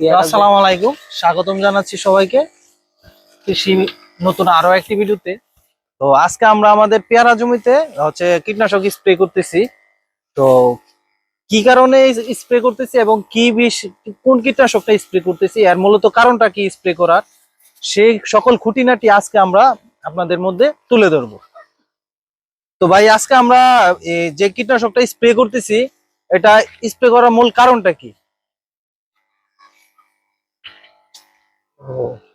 আসসালামু আলাইকুম। স্বাগতম জানাচ্ছি সবাইকে। কৃষি নতুন আরও একটি ভিডিওতে। তো আজকে আমরা আমাদের পেয়ারা জমিতে, হচ্ছে কীটনাশক স্প্রে করতেছি। তো কি কারণে স্প্রে করতেছি এবং কি বিষ, কোন কীটনাশকটা স্প্রে করতেছি, এর মূলত কারণটা কি স্প্রে করার, সেই সকল খুঁটিনাটি আজকে আমরা আপনাদের মধ্যে তুলে ধরবো। তো ভাই, আজকে আমরা যে কীটনাশকটা স্প্রে করতেছি, এটা স্প্রে করার মূল কারণটা কি?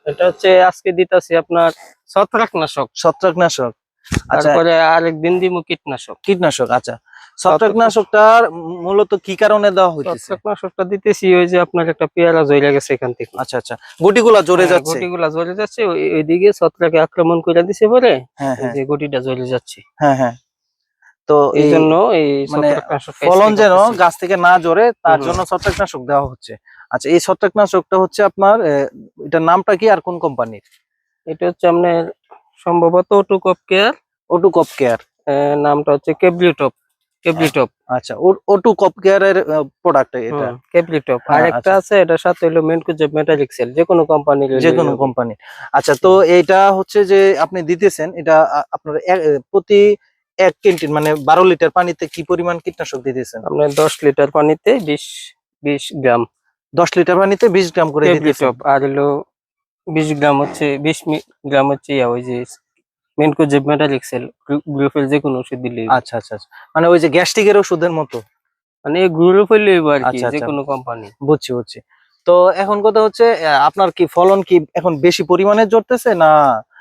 এটা হচ্ছে আজকে দিতেছি আপনার ছত্রাকনাশক। ছত্রাকনাশক। আচ্ছা। তারপরে আরেকদিন দিব কীটনাশক। কীটনাশক আচ্ছা। ছত্রাকনাশকটার মূলত কি কারণে দেওয়া হইতেছে? ছত্রাকনাশকটা দিতেছি ওই যে আপনার একটা পেয়ারা জইলা গেছে এখান থেকে। আচ্ছা আচ্ছা। গুটিগুলা জোরে হ্যাঁ, যাচ্ছে। গুটিগুলা জ্বলে যাচ্ছে ওইদিকে ছত্রাকে আক্রমণ করে দিছে বলে হ্যাঁ হ্যাঁ। যে গুটিটা জ্বলে যাচ্ছে। হ্যাঁ হ্যাঁ। তো এই জন্য এই মানে ফলন যেন গাছ থেকে না জোরে তার জন্য ছত্রাকনাশক দেওয়া হচ্ছে। আচ্ছা এই ছত্রাকনাশকটা হচ্ছে আপনার এটার নামটা কি আর কোন কোম্পানির? এটা হচ্ছে আপনার সম্ভবত টুকপ কেয়ার ওটু কপ কেয়ার নামটা হচ্ছে কেবলিটপ কেবলিটপ আচ্ছা ওটু কপ কেয়ারের প্রোডাক্ট এটা? কেবলিটপ আর একটা আছে এটা সাথে হলো মেনকুজেব মেটালিক সেল যে কোনো কোম্পানির যে কোনো কোম্পানি। আচ্ছা তো এইটা হচ্ছে যে আপনি দিতেছেন এটা আপনার প্রতি এক ক্যান্টিন মানে বারো লিটার পানিতে কি পরিমাণ কীটনাশক দিতেছেন? আপনার দশ লিটার পানিতে বিশ বিশ গ্রাম। দশ লিটার পানিতে বিশ গ্রাম করে আর হলো বিশ গ্রাম হচ্ছে বিশ গ্রাম হচ্ছে ইয়া ওই যে মেনকো যে মেটালিক সেল গ্লুফেল যে কোনো ওষুধ দিলে আচ্ছা আচ্ছা আচ্ছা। মানে ওই যে গ্যাস্ট্রিকের ওষুধের মতো মানে গ্লুফেল আর কি যে। কোনো কোম্পানি বুঝছি বুঝছি তো এখন কথা হচ্ছে আপনার কি ফলন কি এখন বেশি পরিমাণে জড়তেছে না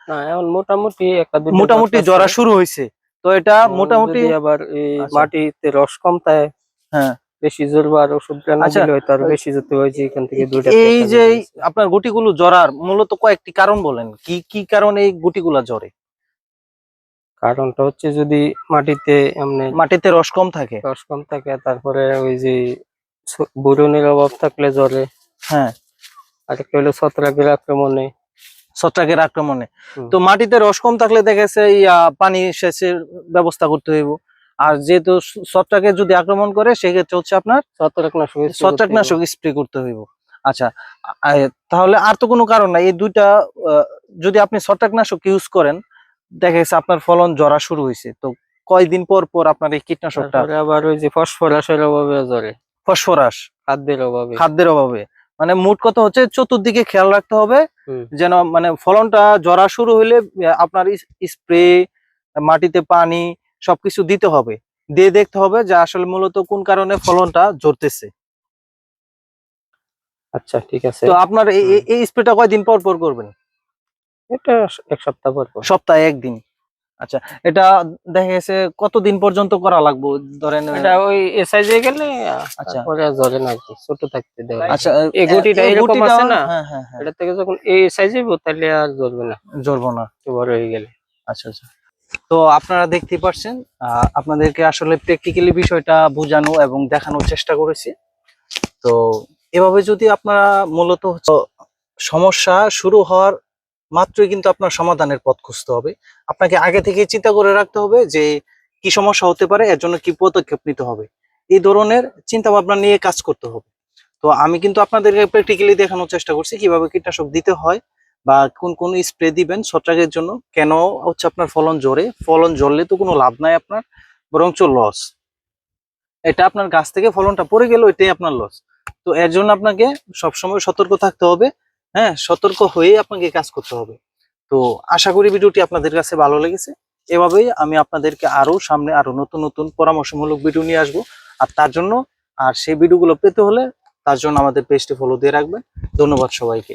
না এখন মোটামুটি একটা মোটামুটি। জরা শুরু হয়েছে তো এটা মোটামুটি আবার এই আচ্ছা। মাটিতে রস কম তাই হ্যাঁ বেশি জোরবা আর ওষুধ না আচ্ছা। দিলে হয়তো আরও বেশি যেতে হয় যে এখান থেকে দুইটা এই যে আপনার গুটিগুলো জরার মূলত কয়েকটি কারণ বলেন। কি কি কারণে এই গুটিগুলা জ্বরে? কারণটা হচ্ছে যদি মাটিতে এমনি মাটিতে রস কম থাকে? রস কম থাকে তারপরে ওই যে বোরনের অভাব থাকলে জ্বরে। হ্যাঁ। আর একটা হলো ছত্রাকের আক্রমণে। ছত্রাকের আক্রমণে। তো মাটিতে রস কম থাকলে দেখা ইয়া পানি সেচের ব্যবস্থা করতে হইব। আর যেহেতু স- ছত্রাকের যদি আক্রমণ করে সেক্ষেত্রে হচ্ছে আপনার ছত্রাকনাশক ছত্রাকনাশক স্প্রে করতে হইব। আচ্ছা তাহলে আর তো কোনো কারণ নাই। এই দুইটা যদি আপনি ছত্রাকনাশক ইউজ করেন দেখা গেছে আপনার ফলন জরা শুরু হয়েছে তো কয়দিন পর পর আপনার এই কীটনাশকটা আবার ওই যে ফসফরাসের অভাবে জরে ফসফরাস খাদ্যের অভাবে। খাদ্যের অভাবে। মানে মোট কথা হচ্ছে চতুর্দিকে খেয়াল রাখতে হবে যেন মানে ফলনটা জরা শুরু হইলে আপনার স্প্রে মাটিতে পানি সবকিছু দিতে হবে। দিয়ে দেখতে হবে যে আসলে মূলত কোন কারণে ফলনটা জড়তেছে আচ্ছা ঠিক আছে। তো আপনার এই- স্প্রেটা কয়দিন পর পর করবেন? এটা এক সপ্তাহ পর পর। সপ্তাহে একদিন। আচ্ছা এটা দেখা গেছে কতদিন পর্যন্ত করা লাগবে? ধরেন এটা ওই এ সাইজে গেলে আচ্ছা। তারপরে আর না কি ছোট থাকতে দেওয়া আচ্ছা এই গুটিটা এরকম আছে না? হ্যাঁ হ্যাঁ হ্যাঁ। এটা থেকে যখন এই সাইজে তাহলে আর জ্বলবে না। জ্বরবো না। বড় হয়ে গেলে। আচ্ছা আচ্ছা। তো আপনারা দেখতেই পাচ্ছেন আপনাদেরকে আসলে প্র্যাকটিক্যালি বিষয়টা বোঝানো এবং দেখানোর চেষ্টা করেছি। তো এভাবে যদি আপনারা মূলত সমস্যা শুরু হওয়ার মাত্রই কিন্তু আপনার সমাধানের পথ খুঁজতে হবে। আপনাকে আগে থেকে চিন্তা করে রাখতে হবে যে কি সমস্যা হতে পারে, এর জন্য কি পদক্ষেপ নিতে হবে। এই ধরনের চিন্তা ভাবনা নিয়ে কাজ করতে হবে। তো আমি কিন্তু আপনাদেরকে প্র্যাকটিক্যালি দেখানোর চেষ্টা করছি কীভাবে কীটনাশক দিতে হয় বা কোন কোন স্প্রে দিবেন ছত্রাকের জন্য, কেন হচ্ছে আপনার ফলন জোরে ফলন জ্বললে তো কোনো লাভ নাই আপনার, বরঞ্চ লস এটা আপনার গাছ থেকে ফলনটা পড়ে গেল, এটাই আপনার লস তো এর জন্য আপনাকে সবসময় সতর্ক থাকতে হবে হ্যাঁ সতর্ক হয়ে আপনাকে কাজ করতে হবে। তো আশা করি ভিডিওটি আপনাদের কাছে ভালো লেগেছে। এভাবেই আমি আপনাদেরকে আরও সামনে আরও নতুন নতুন পরামর্শমূলক ভিডিও নিয়ে আসব। আর তার জন্য, আর সেই ভিডিওগুলো পেতে হলে তার জন্য আমাদের পেজটি ফলো দিয়ে রাখবেন। ধন্যবাদ সবাইকে।